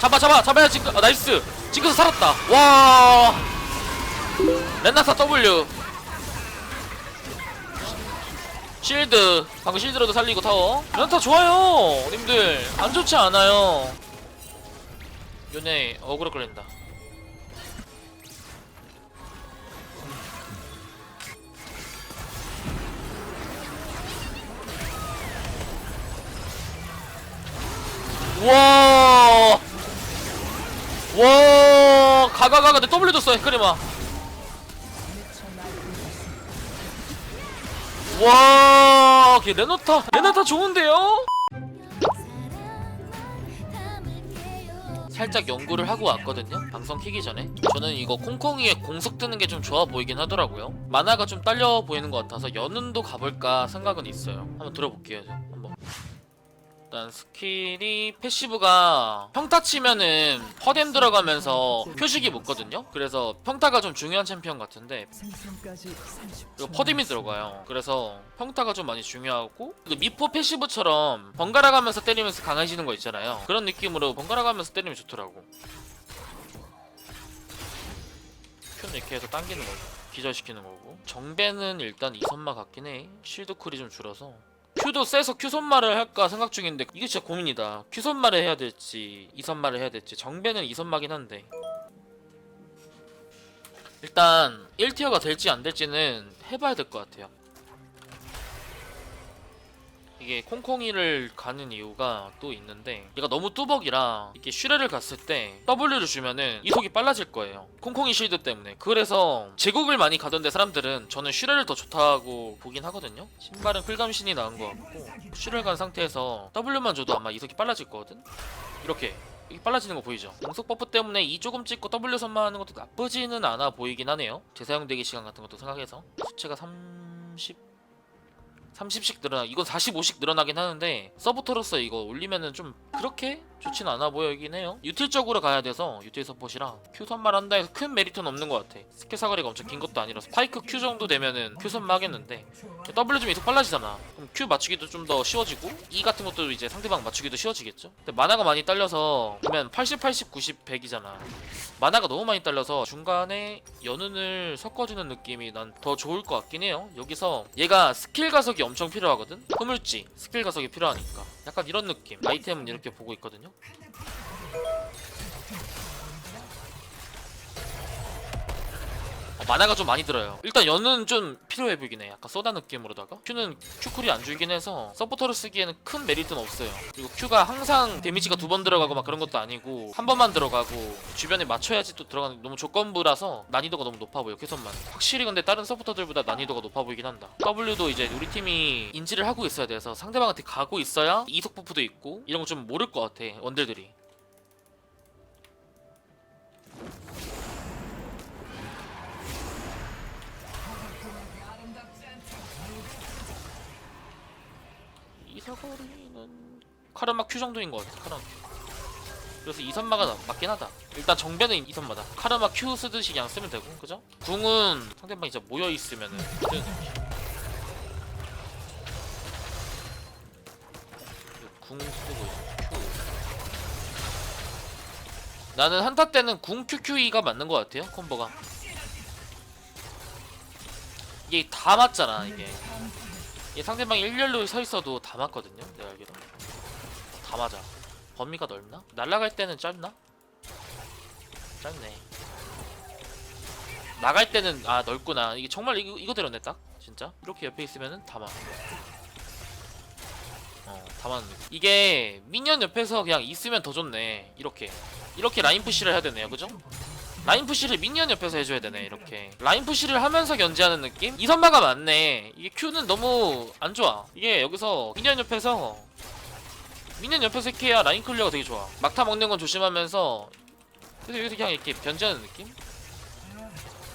잡아 잡아 잡아야 징크. 아, 나이스. 징크스 살았다. 와. 렌나사 W. 실드. 방금 실드로도 살리고 타워. 렌타 좋아요 님들. 안 좋지 않아요. 요네 어그로 끌린다. 와. 와, 가가 가가 내 W 줬어, 헤크리마. 와, 걔 레노타, 레노타 좋은데요? 살짝 연구를 하고 왔거든요. 방송 키기 전에. 저는 이거 콩콩이에 공속 뜨는 게 좀 좋아 보이긴 하더라고요. 만화가 좀 딸려 보이는 것 같아서 연운도 가볼까 생각은 있어요. 한번 들어볼게요. 저. 일단 스킬이 패시브가 평타 치면은 퍼뎀 들어가면서 표식이 묻거든요. 그래서 평타가 좀 중요한 챔피언 같은데 생성까지 30초. 그리고 퍼뎀이 들어가요. 그래서 평타가 좀 많이 중요하고 그 미포 패시브처럼 번갈아 가면서 때리면서 강해지는 거 있잖아요. 그런 느낌으로 번갈아 가면서 때리면 좋더라고. 큐는 이렇게 해서 당기는 거고 기절시키는 거고 정배는 일단 이선마 같긴 해. 실드 쿨이 좀 줄어서 큐도 세서 큐 선마를 할까 생각 중인데 이게 진짜 고민이다. 큐 선마를 해야 될지 이 선마를 해야 될지 정배는 이 선마긴 한데 일단 1티어가 될지 안 될지는 해봐야 될 것 같아요. 이게 콩콩이를 가는 이유가 또 있는데 얘가 너무 뚜벅이라 이렇게 슈레를 갔을 때 W를 주면은 이속이 빨라질 거예요. 콩콩이 실드 때문에. 그래서 제국을 많이 가던데 사람들은 저는 슈레를 더 좋다고 보긴 하거든요. 신발은 풀감신이 나은 것 같고 슈레를 간 상태에서 W만 줘도 아마 이속이 빨라질 거거든. 이렇게 빨라지는 거 보이죠? 공속 버프 때문에 이 조금 찍고 W 선마하는 것도 나쁘지는 않아 보이긴 하네요. 재사용되기 시간 같은 것도 생각해서 수치가 30 30씩 늘어나 이건 45씩 늘어나긴 하는데 서포터로서 이거 올리면은 좀 그렇게 좋진 않아 보이긴 해요. 유틸적으로 가야 돼서 유틸 서폿이라 큐 선말 한다 해서 큰 메리트는 없는 것 같아. 스킬 사거리가 엄청 긴 것도 아니라서 파이크 큐 정도 되면은 큐 선마 하겠는데 W 좀 계속 빨라지잖아. 그럼 큐 맞추기도 좀 더 쉬워지고 E 같은 것도 이제 상대방 맞추기도 쉬워지겠죠? 근데 만화가 많이 딸려서 보면 80, 80, 90, 100이잖아. 만화가 너무 많이 딸려서 중간에 연운을 섞어주는 느낌이 난 더 좋을 것 같긴 해요. 여기서 얘가 스킬 가 속이 엄청 필요하거든? 흐물지 스킬 가속이 필요하니까 약간 이런 느낌 아이템은 이렇게 보고 있거든요. 어, 만화가 좀 많이 들어요. 일단 연은 좀 필요해 보이긴 해. 약간 쏘다 느낌으로다가 큐는 큐쿨이 안 줄긴 해서 서포터를 쓰기에는 큰 메리트는 없어요. 그리고 큐가 항상 데미지가 두 번 들어가고 막 그런 것도 아니고 한 번만 들어가고 주변에 맞춰야지 또 들어가는 너무 조건부라서 난이도가 너무 높아 보여. 캐선만. 확실히 근데 다른 서포터들보다 난이도가 높아 보이긴 한다. W도 이제 우리 팀이 인지를 하고 있어야 돼서 상대방한테 가고 있어야 이속 버프도 있고 이런 거 좀 모를 것 같아. 원딜들이. 이 사거리는 카르마 큐 정도인 것 같아 카르마 큐 그래서 이선마가 나- 맞긴 하다. 일단 정배는 이선마다. 카르마 큐 쓰듯이 그냥 쓰면 되고 그죠? 궁은 상대방이 진짜 모여있으면은 쓰는 느낌. 궁 쓰고 큐 나는 한타 때는 궁 QQE가 맞는 것 같아요 콤보가. 이게 다 맞잖아 이게 이 상대방이 일렬로 서 있어도 다 맞거든요. 내가 알기로 다 맞아. 범위가 넓나? 날아갈 때는 짧나? 짧네. 나갈 때는 아 넓구나. 이게 정말 이거 이거대로네 딱 진짜. 이렇게 옆에 있으면은 다 맞. 어 다 맞는. 느낌. 이게 미니언 옆에서 그냥 있으면 더 좋네. 이렇게 이렇게 라인 푸시를 해야 되네요, 그죠? 라인 푸시를 미니언 옆에서 해줘야 되네 이렇게. 라인 푸시를 하면서 견제하는 느낌? 이 선마가 맞네. 이게 Q는 너무 안 좋아. 이게 여기서 미니언 옆에서 미니언 옆에서 해야 라인 클리어가 되게 좋아. 막타 먹는 건 조심하면서 그래서 여기서 그냥 이렇게 견제하는 느낌?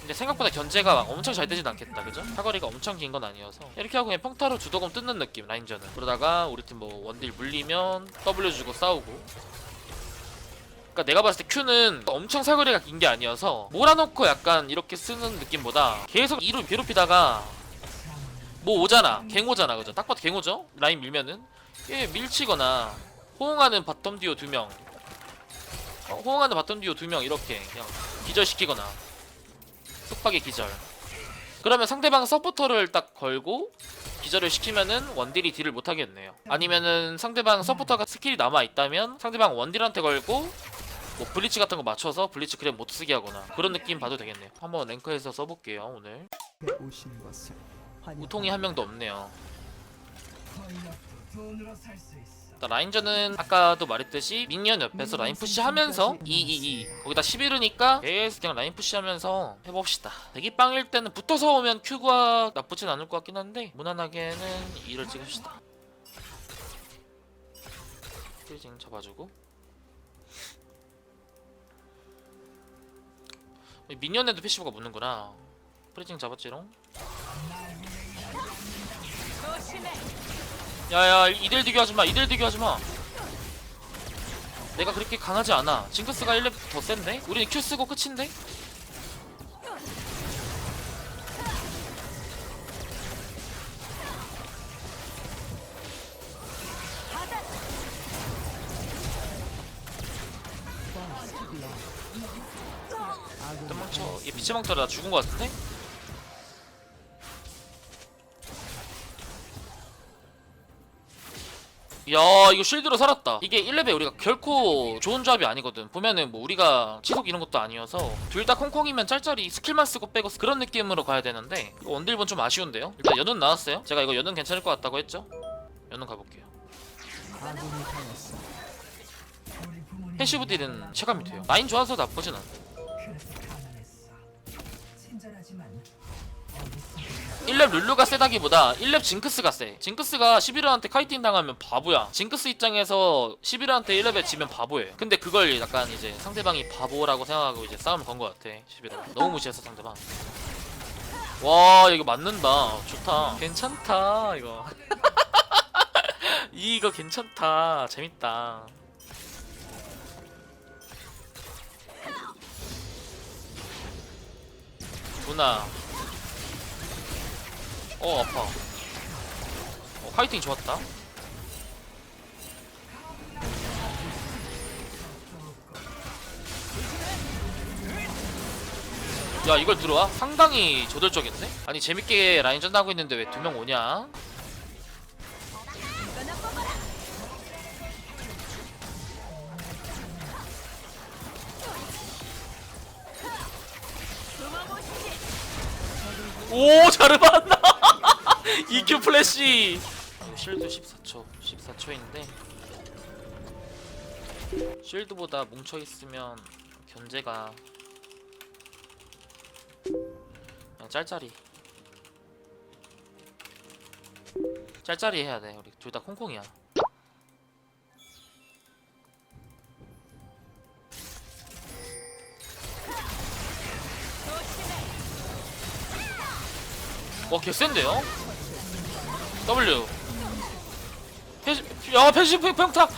근데 생각보다 견제가 엄청 잘 되진 않겠다 그죠? 사거리가 엄청 긴 건 아니어서. 이렇게 하고 그냥 평타로 주도금 뜯는 느낌 라인전은. 그러다가 우리 팀 뭐 원딜 물리면 W 주고 싸우고 그러니까 내가 봤을 때 Q는 엄청 사거리가 긴 게 아니어서 몰아놓고 약간 이렇게 쓰는 느낌보다 계속 이로 괴롭히다가 뭐 오잖아. 갱오잖아. 그죠? 딱 봐도 갱오죠? 라인 밀면은? 얘 밀치거나 호응하는 바텀 듀오 두명. 어, 호응하는 바텀 듀오 두 명 이렇게 그냥 기절시키거나 뚝박이 기절. 그러면 상대방 서포터를 딱 걸고 기절을 시키면은 원딜이 딜을 못하겠네요. 아니면은 상대방 서포터가 스킬이 남아있다면 상대방 원딜한테 걸고 뭐 블리치 같은 거 맞춰서 블리치 그냥 못 쓰게 하거나 그런 느낌 봐도 되겠네요. 한번 랭크에서 써볼게요 오늘. 우통이 한 명도 없네요. 일단 라인전은 아까도 말했듯이 미니언 옆에서 라인 푸시하면서 222 거기다 11이니까 계속 그냥 라인 푸시하면서 해봅시다. 대기빵일 때는 붙어서 오면 큐가 나쁘진 않을 것 같긴 한데 무난하게는 2를 찍읍시다. 프리징 잡아주고 미니언에도 패시브가 묻는구나 프리징 잡았지롱 야야 이들 디교 하지마 이들 디교 하지마 내가 그렇게 강하지 않아 징크스가 1렙 더 센데? 우리는 Q 쓰고 끝인데? 뜸망쳐. 얘나 죽은 거 같은데? 야 이거 쉴드로 살았다. 이게 1렙에 우리가 결코 좋은 조합이 아니거든. 보면은 뭐 우리가 치속 이런 것도 아니어서 둘 다 콩콩이면 짤짤이 스킬만 쓰고 빼고 그런 느낌으로 가야 되는데 이거 원딜본 좀 아쉬운데요? 일단 연은 나왔어요? 제가 이거 연은 괜찮을 것 같다고 했죠? 연은 가볼게요. 패시브 딜은 체감이 돼요. 라인 좋아서 나쁘진 않아 1렙 룰루가 세다기보다 1렙 징크스가 세. 징크스가 11호한테 카이팅 당하면 바보야. 징크스 입장에서 11호한테 1렙에 지면 바보예요. 근데 그걸 약간 이제 상대방이 바보라고 생각하고 이제 싸움을 건 것 같아 11호. 너무 무시했어 상대방. 와 이거 맞는다. 좋다. 괜찮다 이거. 이거 괜찮다. 재밌다 누나 어 아파 어 파이팅 좋았다 야 이걸 들어와? 상당히 저돌적인데? 아니 재밌게 라인 전 하고 있는데 왜 두 명 오냐? 오 자르반나. EQ 플래시. 쉴드 14초 14초인데 쉴드보다 뭉쳐있으면 견제가 그냥 짤짤이. 짤짤이 해야 돼 우리 둘 다 콩콩이야 와 개센데요? W 패시, 야 패시브 평타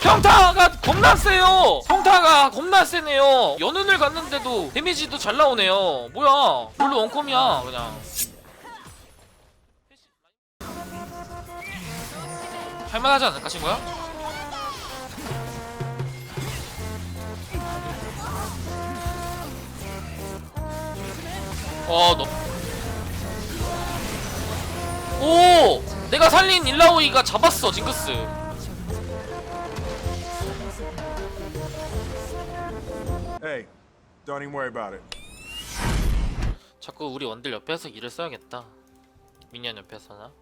평타가 겁나 세요 평타가 겁나 세네요 연운을 갔는데도 데미지도 잘 나오네요 뭐야 물로 원컴이야 그냥 할만하지 않을까 친구야? 어, 너. 내가 살린 일라오이가 잡았어, 징크스. Hey, don't even worry about it. 자꾸 우리 원딜 옆에서 일을 써야겠다. 미니언 옆에서나.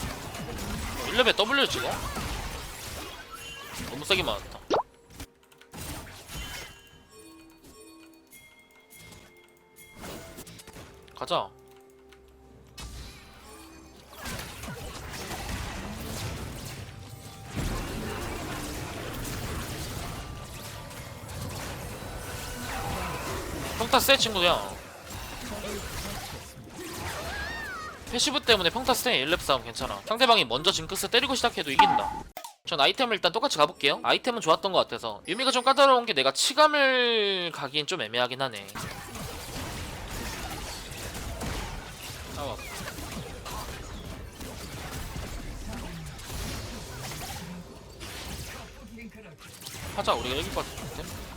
어, 1렙에 W 찍어? 너무 세게 맞았다. 가자. 평타 세 친구야. 패시브 때문에 평타 세 1렙 싸움 괜찮아. 상대방이 먼저 징크스 때리고 시작해도 이긴다. 전 아이템을 일단 똑같이 가볼게요. 아이템은 좋았던 것 같아서 유미가 좀 까다로운 게 내가 치감을 가기엔 좀 애매하긴 하네. 하자 우리가 이길 것 같은데?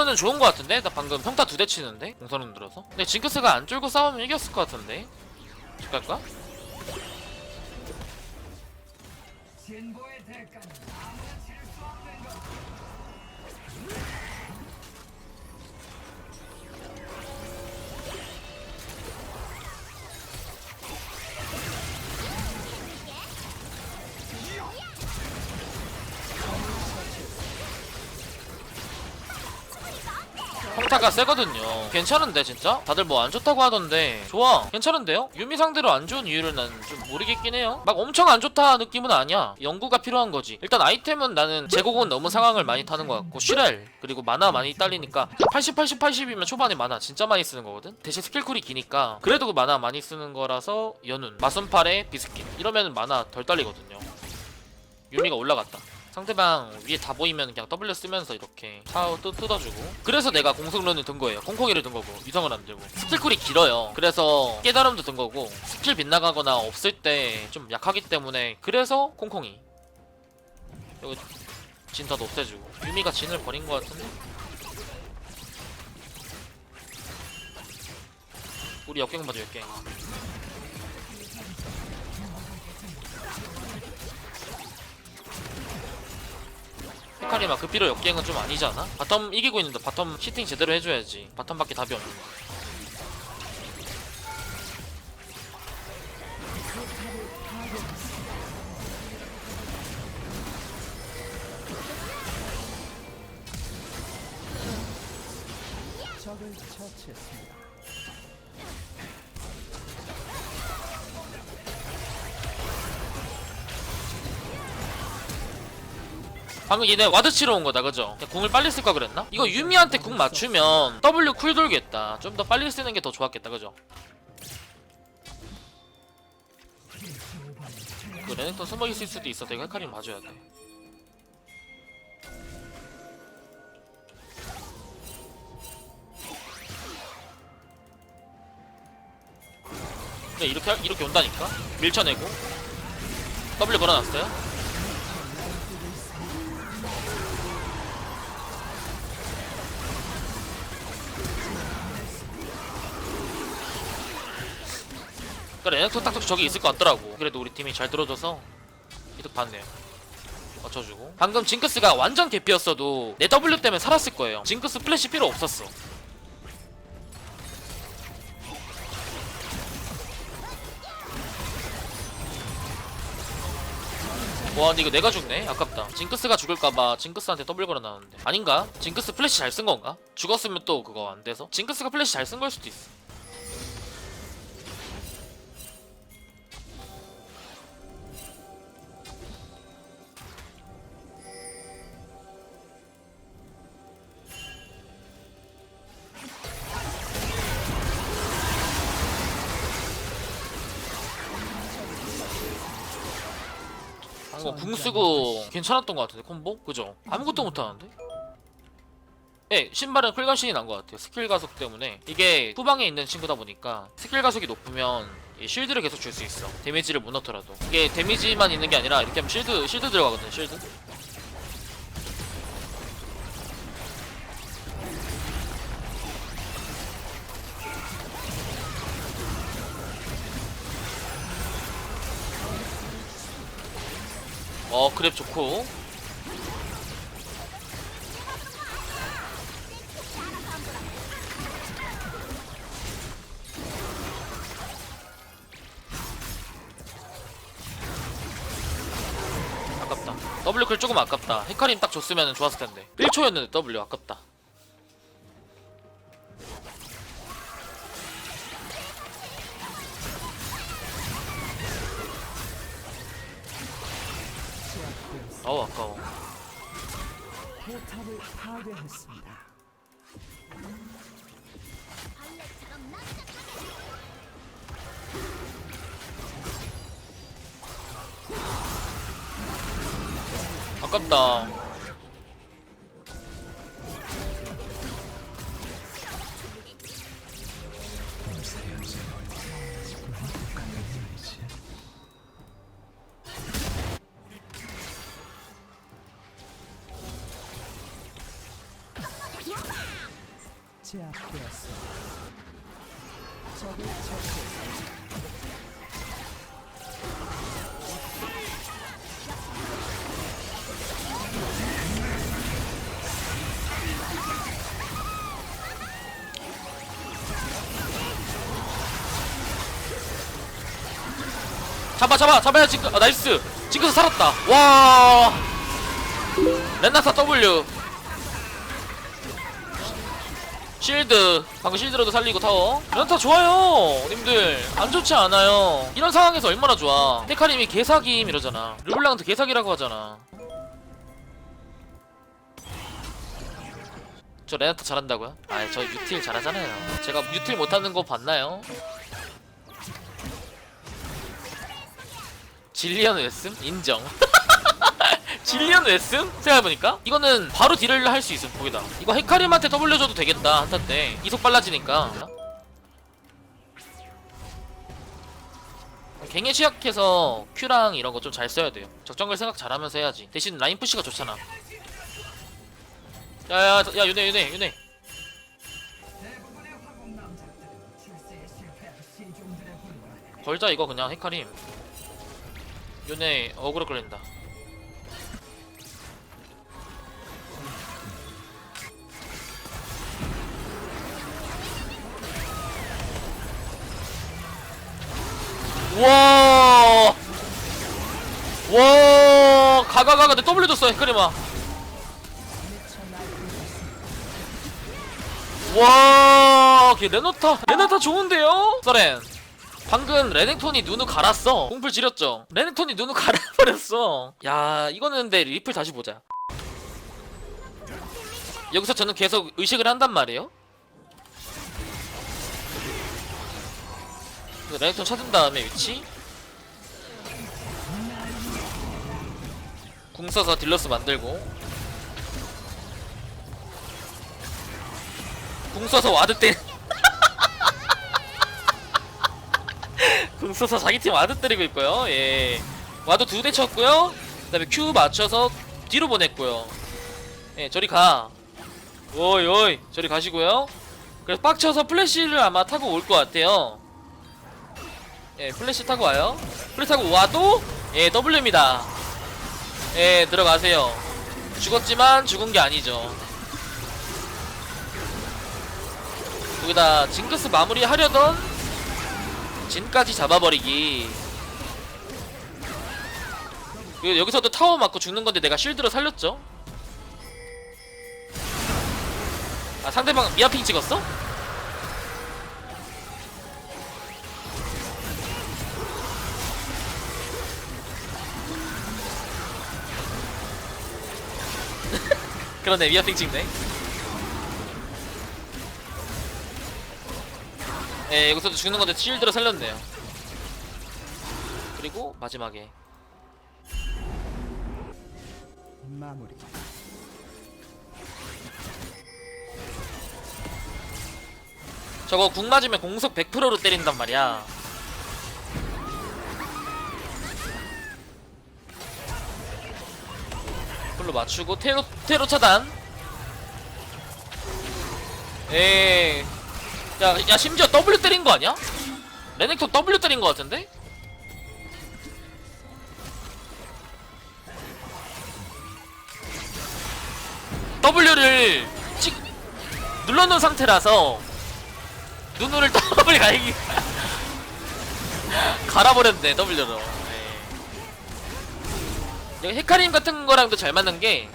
공성론은 좋은 것 같은데? 나 방금 평타 두 대 치는데? 공성론 들어서? 근데 징크스가 안 쫄고 싸우면 이겼을 것 같은데? 집 갈까? 평타가 세거든요. 괜찮은데 진짜? 다들 뭐 안 좋다고 하던데 좋아. 괜찮은데요? 유미 상대로 안 좋은 이유를 난 좀 모르겠긴 해요. 막 엄청 안 좋다 느낌은 아니야. 연구가 필요한 거지. 일단 아이템은 나는 제곡은 너무 상황을 많이 타는 것 같고 슈렐 그리고 마나 많이 딸리니까 80, 80, 80이면 초반에 마나 진짜 많이 쓰는 거거든. 대신 스킬쿨이 기니까 그래도 그 마나 많이 쓰는 거라서 연운 마순팔에 비스킷 이러면 마나 덜 딸리거든요. 유미가 올라갔다. 상대방 위에 다 보이면 그냥 W 쓰면서 이렇게 타워 뜯, 뜯어주고. 그래서 내가 공성론을 든 거예요. 콩콩이를 든 거고. 위성을 안 들고. 스킬쿨이 길어요. 그래서 깨달음도 든 거고. 스킬 빗나가거나 없을 때 좀 약하기 때문에 그래서 콩콩이. 여기 진타도 없애주고. 유미가 진을 버린 거 같은데? 우리 역갱 봐줘 역갱 헤카리마 그 피로 역갱은 좀 아니잖아? 바텀 이기고 있는데 바텀 히팅 제대로 해줘야지 바텀밖에 답이 없는데 적을 처치했습니다. 방금 얘네 와드 치러 온 거다 그죠? 궁을 빨리 쓸걸 그랬나? 이거 유미한테 궁 맞추면 W 쿨 돌겠다. 좀 더 빨리 쓰는 게 더 좋았겠다 그죠? 그 레넥톤 숨어 있을 수도 있어. 이거 헷갈리면 봐줘야 돼. 근데 이렇게 할- 이렇게 온다니까? 밀쳐내고. W 걸어놨어요 그러니까 레넥톤 딱 저기 있을 것 같더라고. 그래도 우리 팀이 잘 들어줘서 이득 봤네요. 맞춰주고. 방금 징크스가 완전 개피였어도 내 W 때문에 살았을 거예요. 징크스 플래시 필요 없었어. 와 근데 이거 내가 죽네? 아깝다. 징크스가 죽을까봐 징크스한테 W 걸어놨는데. 아닌가? 징크스 플래시 잘 쓴 건가? 죽었으면 또 그거 안 돼서? 징크스가 플래시 잘 쓴 걸 수도 있어 방금 궁 쓰고 괜찮았던 것 같은데 콤보? 그죠? 아무것도 못하는데? 예, 신발은 쿨감신이 난 것 같아요. 스킬 가속 때문에 이게 후방에 있는 친구다 보니까 스킬 가속이 높으면 이 쉴드를 계속 줄 수 있어. 데미지를 못 넣더라도 이게 데미지만 있는 게 아니라 이렇게 하면 쉴드 쉴드 들어가거든. 쉴드. 어 그랩 좋고. 아깝다. W 클 조금 아깝다. 헤카림 딱 줬으면 좋았을 텐데. 1초였는데 W 아깝다 아깝다 잡아 잡아 잡아야 징크 아, 나이스. 징크스 살았다. 와. 렌나타 W. 실드. 방금 실드로도 살리고 타워. 렌나타 좋아요 님들. 안 좋지 않아요. 이런 상황에서 얼마나 좋아. 헤카림이 개사김 이러잖아. 르블랑도 개사기라고 하잖아. 저 레나타 잘한다고요? 아저 유틸 잘하잖아요. 제가 유틸 못하는 거 봤나요? 질리언 웨슨? 인정. 질리언 웨슨? 생각해보니까? 이거는 바로 딜을 할 수 있음 거기다 이거 헤카림한테 W 줘도 되겠다 한타 때 이속 빨라지니까. 갱에 취약해서 Q랑 이런 거 좀 잘 써야 돼요. 적정글 생각 잘하면서 해야지. 대신 라인 푸시가 좋잖아. 야야 야 윤회 윤회 윤회 걸자 이거 그냥 헤카림 윤회 어그로 끌린다 와, 와, 가가가가 내 W 줬어 헤카림아. 와, 걔 레노타, 레노타 좋은데요? 서렌. 방금 레넥톤이 눈을 갈았어. 공풀 지렸죠? 레넥톤이 눈을 갈아버렸어. 야, 이거는 근데 리플 다시 보자. 여기서 저는 계속 의식을 한단 말이에요. 레넥톤 찾은 다음에 위치. 궁 써서 딜러스 만들고. 궁 써서 와드 때. 궁 써서 자기 팀 와드 때리고 있고요. 예. 와드 두 대 쳤고요. 그다음에 Q 맞춰서 뒤로 보냈고요. 예, 저리 가. 오이 오이, 저리 가시고요. 그래서 빡쳐서 플래시를 아마 타고 올 것 같아요. 예, 플래시 타고 와요. 플래시 타고 와도 예, W입니다. 예, 들어가세요. 죽었지만 죽은 게 아니죠. 여기다 징크스 마무리 하려던 진까지 잡아버리기. 여- 여기서도 타워 맞고 죽는 건데 내가 실드로 살렸죠? 아 상대방 미아핑 찍었어? 그러네 미아핑 찍네 예 여기서도 죽는 건데 실드로 살렸네요 그리고 마지막에 마무리. 저거 궁 맞으면 공속 100%로 때린단 말이야. 풀로 맞추고 테로 테로 차단. 에이. 야, 야 심지어 W 때린 거 아니야? 레넥톤 W 때린 거 같은데? W를 찍 눌러놓은 상태라서 눈을 더블 가기 갈아버렸네 W로 네. 여기 헤카림 같은 거랑도 잘 맞는 게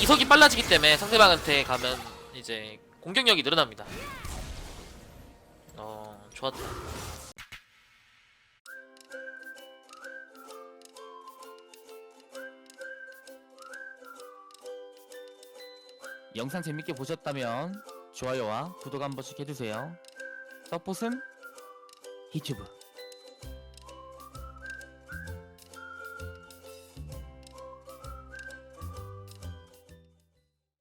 이속이 빨라지기 때문에 상대방한테 가면 이제 공격력이 늘어납니다. 어 좋았다. 영상 재밌게 보셨다면 좋아요와 구독 한 번씩 해주세요. 서폿은 히튜브.